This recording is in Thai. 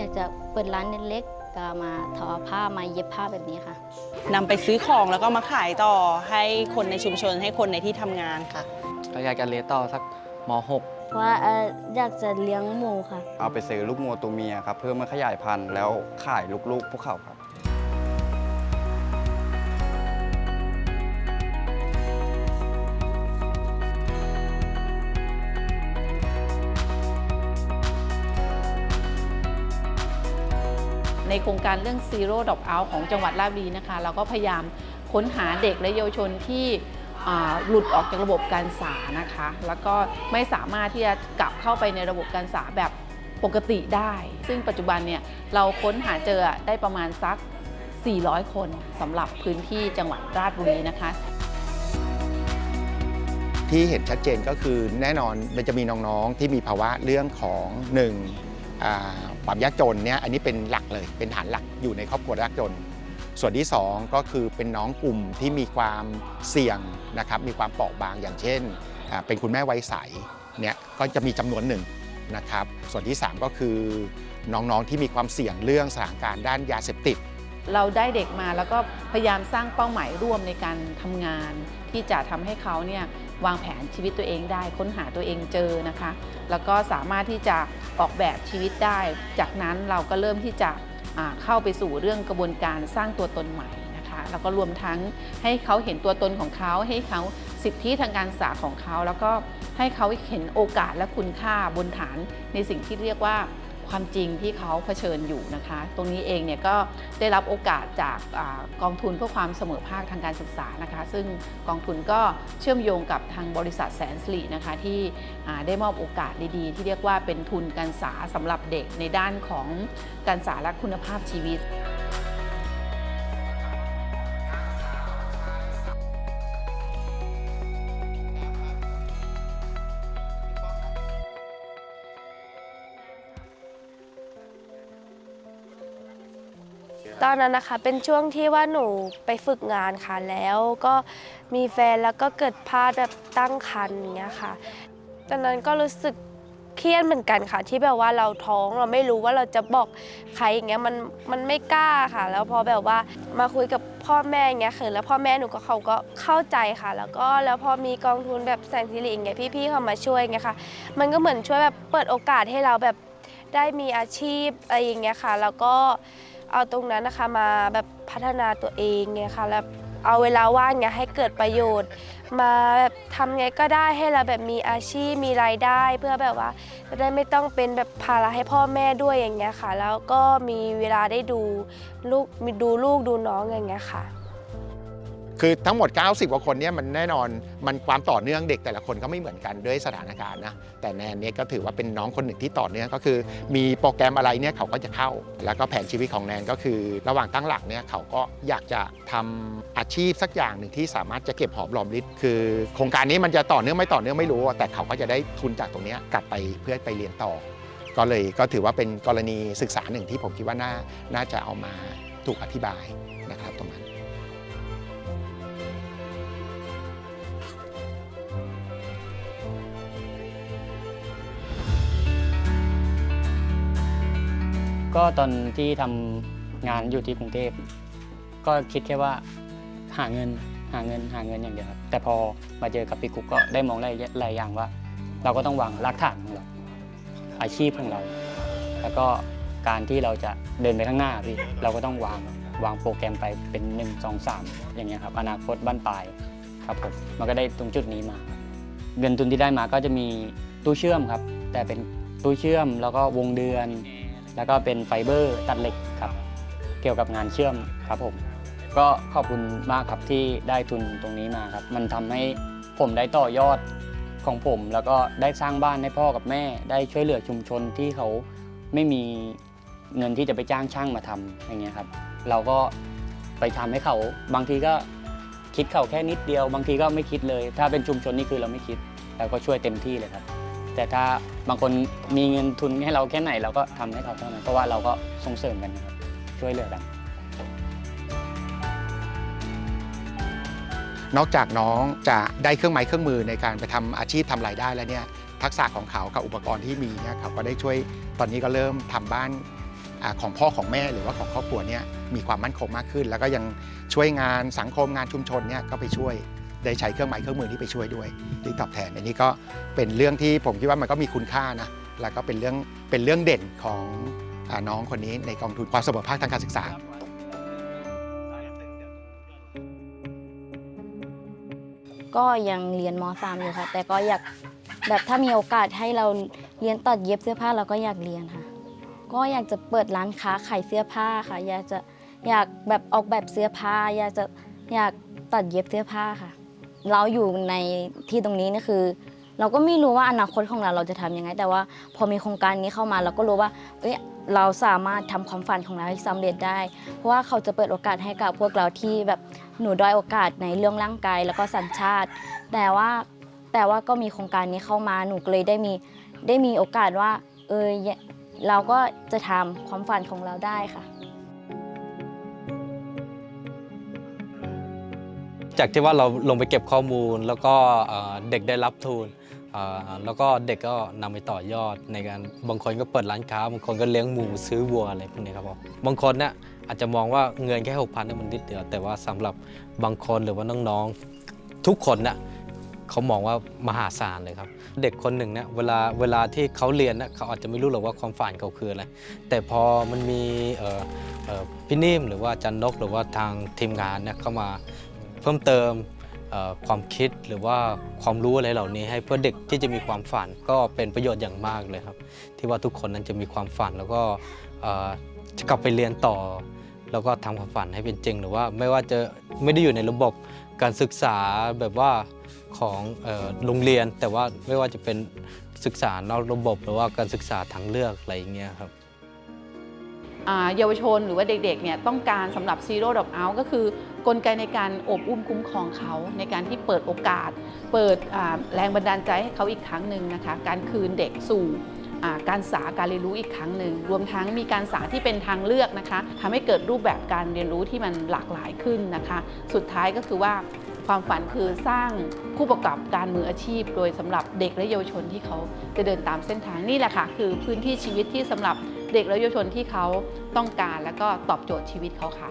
อยากจะเปิดร้านเล็กๆก็มาทอผ้ามาเย็บผ้าแบบนี้ค่ะนำไปซื้อของแล้วก็มาขายต่อให้คนในชุมชนให้คนในที่ทำงานค่ะ ก็อยากจะเรียนต่อสักมเพราะว่าเอ่ออยากจะเลี้ยงหมูค่ะ เอาไปซื้อลูกงัวตัวเมียครับ เพื่อมาขยายพันธุ์แล้วขายลูกๆพวกเขาครับ ในโครงการเรื่อง Zero Drop Out ของจังหวัดราชบุรีนะคะ เราก็พยายามค้นหาเด็กและเยาวชนที่หลุดออกจากระบบการศึกษานะคะ แล้วก็ไม่สามารถที่จะกลับเข้าไปในระบบการศึกษาแบบปกติได้ ซึ่งปัจจุบันเนี่ยเราค้นหาเจอได้ประมาณสัก 400 คนสำหรับพื้นที่จังหวัดราชบุรีนะคะ ที่เห็นชัดเจนก็คือแน่นอนมันจะมีน้องๆที่มีภาวะเรื่องของหนึ่ง ความยากจนเนี่ยอันนี้เป็นหลักเลยเป็นฐานหลักอยู่ในครอบครัวยากจน ส่วนที่สองก็คือเป็นน้องกลุ่มที่มีความเสี่ยงนะครับมีความเปราะบางอย่างเช่น เป็นคุณแม่วัยใสเนี่ยก็จะมีจำนวนหนึ่งนะครับส่วนที่สามก็คือน้องๆที่มีความเสี่ยงเรื่องสถานการณ์ด้านยาเสพติด เราได้เด็กมาแล้วก็พยายามสร้างเป้าหมายร่วมในการทำงาน ที่จะทำให้เขาเนี่ยวางแผนชีวิตตัวเองได้ค้นหาตัวเองเจอนะคะ แล้วก็สามารถที่จะ ออกแบบชีวิตได้ จากนั้นเราก็เริ่มที่จะเข้าไปสู่เรื่องกระบวนการสร้างตัวตนใหม่นะคะแล้วก็รวมทั้งให้เขาเห็นตัวตนของเขา ให้เขาสิทธิทางการศึกษาของเขา แล้วก็ให้เขาเห็นโอกาสและคุณค่าบนฐานในสิ่งที่เรียกว่า ความจริงที่เขาเผชิญอยู่นะคะ ตรงนี้เองเนี่ยก็ได้รับโอกาสจากอกองทุนเพื่อความเสมอภาคทางการศึกษานะคะ ซึ่งกองทุนก็เชื่อมโยงกับทางบริษัทแสนสิรินะคะที่ได้มอบโอกาสดีๆ ที่เรียกว่าเป็นทุนการศึกษาสำหรับเด็กในด้านของการศึกษาและคุณภาพชีวิต ตอนนั้นนะคะเป็นช่วงที่ว่าหนูไปฝึกงานค่ะ แล้วก็มีแฟนแล้วก็เกิดพลาดแบบตั้งครรภ์อย่างเงี้ยค่ะ ตอนนั้นก็รู้สึกเครียดเหมือนกันค่ะ ที่แบบว่าเราท้องเราไม่รู้ว่าเราจะบอกใครอย่างเงี้ยมันมันไม่กล้าค่ะ แล้วพอแบบว่ามาคุยกับพ่อแม่อย่างเงี้ยคือแล้วพ่อแม่หนูก็เขาก็เข้าใจค่ะ แล้วก็แล้วพอมีกองทุนแบบแสงสิริอย่างเงี้ยพี่ๆเขามาช่วยอย่างเงี้ยค่ะ มันก็เหมือนช่วยแบบเปิดโอกาสให้เราแบบได้มีอาชีพอะไรอย่างเงี้ยค่ะ แล้วก็ เอาตรงนั้นนะคะมาแบบพัฒนาตัวเองไงค่ะแล้วเอาเวลาว่างเนี่ยให้เกิดประโยชน์ มาแบบทำไงก็ได้ให้เราแบบมีอาชีพมีรายได้ เพื่อแบบว่าจะได้ไม่ต้องเป็นแบบภาระให้พ่อแม่ด้วยอย่างเงี้ยค่ะ แล้วก็มีเวลาได้ดูลูกมีดูลูกดูน้องอย่างเงี้ยค่ะ คือทั้งหมด 90 กว่าคนเนี่ยมันแน่นอนมันความต่อเนื่องเด็กแต่ละคนก็ไม่เหมือนกันด้วยสถานการณ์นะแต่แนนเนี่ยก็ถือว่าเป็นน้องคนหนึ่งที่ต่อเนื่องก็คือ มีโปรแกรมอะไรเนี่ยเขาก็จะเข้า แล้วก็แผนชีวิตของแนนก็คือ ระหว่างตั้งหลักเนี่ยเขาก็อยากจะทำอาชีพสักอย่างหนึ่งที่สามารถจะเก็บหอมรอมริบคือ โครงการนี้มันจะต่อเนื่องไม่ต่อเนื่องไม่รู้ แต่เขาก็จะได้ทุนจากตรงนี้กลับไปเพื่อไปเรียนต่อ ก็เลยก็ถือว่าเป็นกรณีศึกษาหนึ่งที่ผมคิดว่าน่าน่าจะเอามาถูกอธิบายนะครับ ก็ตอนที่ทำงานอยู่ที่กรุงเทพก็คิดแค่ว่าหาเงินหาเงินหาเงินอย่างเดียวครับแต่พอมาเจอกับพี่กุ๊กก็ได้มองหลายหลายอย่างว่า เราก็ต้องวางรากฐานของเราอาชีพของเรา แล้วก็การที่เราจะเดินไปข้างหน้าพี่เราก็ต้องวางวางโปรแกรมไปเป็น 1 2 3 อย่างเงี้ยครับอนาคตบ้านปลายครับผมมันก็ได้ตรงจุดนี้มาครับเงินทุนที่ได้มาก็จะมีตู้เชื่อมครับ แต่เป็นตู้เชื่อมแล้วก็วงเดือน แล้วก็เป็นไฟเบอร์ตัดเหล็กครับเกี่ยวกับงานเชื่อมครับผม ก็ขอบคุณมากครับที่ได้ทุนตรงนี้มาครับ มันทำให้ผมได้ต่อยอดของผม แล้วก็ได้สร้างบ้านให้พ่อกับแม่ ได้ช่วยเหลือชุมชนที่เขาไม่มีเงินที่จะไปจ้างช่างมาทำอย่างเงี้ยครับ เราก็ไปทำให้เขา บางทีก็คิดเขาแค่นิดเดียว บางทีก็ไม่คิดเลย ถ้าเป็นชุมชนนี่คือเราไม่คิดเราก็ช่วยเต็มที่เลยครับ แต่ถ้าบางคนมีเงินทุนให้เราแค่ไหนเราก็ทำให้เขาเท่านั้นเพราะว่าเราก็ส่งเสริมกันครับช่วยเหลือกัน นอกจากน้องจะได้เครื่องไม้เครื่องมือในการไปทำอาชีพทำรายได้แล้วเนี่ยทักษะของเขากับอุปกรณ์ที่มีเนี่ยเขาก็ได้ช่วยตอนนี้ก็เริ่มทำบ้านอของพ่อของแม่หรือว่าของครอบครัวเนี่ยมีความมั่นคงมากขึ้น แล้วก็ยังช่วยงานสังคมงานชุมชนเนี่ยก็ไปช่วย ได้ใช้เครื่องไม้เครื่องมือที่ไปช่วยด้วยที่ตอบแทนอันนี้ก็เป็นเรื่องที่ผมคิดว่ามันก็มีคุณค่านะแล้วก็เป็นเรื่องเป็นเรื่องเด่นของอน้องคนนี้ในกองทุนความเสมอภาคทางการศึกษาก็ยังเรียนม .3 อยู่ค่ะ แต่ก็อยากแบบถ้ามีโอกาสให้เราเรียนตัดเย็บเสื้อผ้าเราก็อยากเรียนค่ะ ก็อยากจะเปิดร้านค้าขายเสื้อผ้าค่ะ อยากจะอยากแบบออกแบบเสื้อผ้า อยากจะอยากตัดเย็บเสื้อผ้าค่ะ เราอยู่ในที่ตรงนี้นี่คือ เราก็ไม่รู้ว่าอนาคตของเราเราจะทำยังไง แต่ว่าพอมีโครงการนี้เข้ามาเราก็รู้ว่าเอ้ยเราสามารถทำความฝันของเราให้สำเร็จได้ เพราะว่าเขาจะเปิดโอกาสให้กับพวกเราที่แบบหนูด้อยโอกาสในเรื่องร่างกายแล้วก็สัญชาติ แต่ว่าแต่ว่าก็มีโครงการนี้เข้ามาหนูก็เลยได้มีได้มีโอกาสว่า เออเราก็จะทำความฝันของเราได้ค่ะ จากที่ว่าเราลงไปเก็บข้อมูล แล้วก็เด็กได้รับทุนแล้วก็เด็กก็นำไปต่อยอดในการบางคนก็เปิดร้านค้าบางคนก็เลี้ยงหมูซื้อวัวอะไรพวกนี้ครับผมบางคนเนี่ยอาจจะมองว่าเงินแค่หกพันนี่มันนิดเดียวแต่ว่าสำหรับบางคนหรือว่าน้องๆทุกคนเนี่ยเขามองว่ามหาศาลเลยครับ เด็กคนหนึ่งเนี่ยเวลาเวลาที่เขาเรียนเนี่ยเขาอาจจะไม่รู้หรอกว่าความฝันเขาคืออะไรแต่พอมันมีพี่นิ่มหรือว่าอาจันนกหรือว่าทางทีมงานเนี่ยเข้ามา เพิ่มเติมความคิดหรือว่าความรู้อะไรเหล่านี้ ให้เพื่อเด็กที่จะมีความฝันก็เป็นประโยชน์อย่างมากเลยครับ ที่ว่าทุกคนนั้นจะมีความฝันแล้วก็จะกลับไปเรียนต่อ แล้วก็ทำความฝันให้เป็นจริง หรือว่าไม่ว่าจะไม่ได้อยู่ในระบบการศึกษาแบบว่าของโรงเรียน แต่ว่าไม่ว่าจะเป็นศึกษานอกระบบ หรือว่าการศึกษาทางเลือกอะไรอย่างเงี้ยครับ เยาวชนหรือว่าเด็กๆเนี่ยต้องการสำหรับ Zero Drop Out ก็คือกลไกในการอบอุ้มคุ้มครองเขาในการที่เปิดโอกาส เปิดแรงบันดาลใจให้เขาอีกครั้งหนึ่งนะคะการคืนเด็กสู่การศึกษาการเรียนรู้อีกครั้งหนึ่งรวมทั้งมีการศึกษาที่เป็นทางเลือกนะคะทำให้เกิดรูปแบบการเรียนรู้ที่มันหลากหลายขึ้นนะคะ สุดท้ายก็คือว่า ความฝันคือสร้างผู้ประกอบการมืออาชีพ โดยสำหรับเด็กและเยาวชนที่เขาจะเดินตามเส้นทางนี่แหละค่ะคือพื้นที่ชีวิตที่สำหรับเด็กและเยาวชนที่เขาต้องการ แล้วก็ตอบโจทย์ชีวิตเขาค่ะ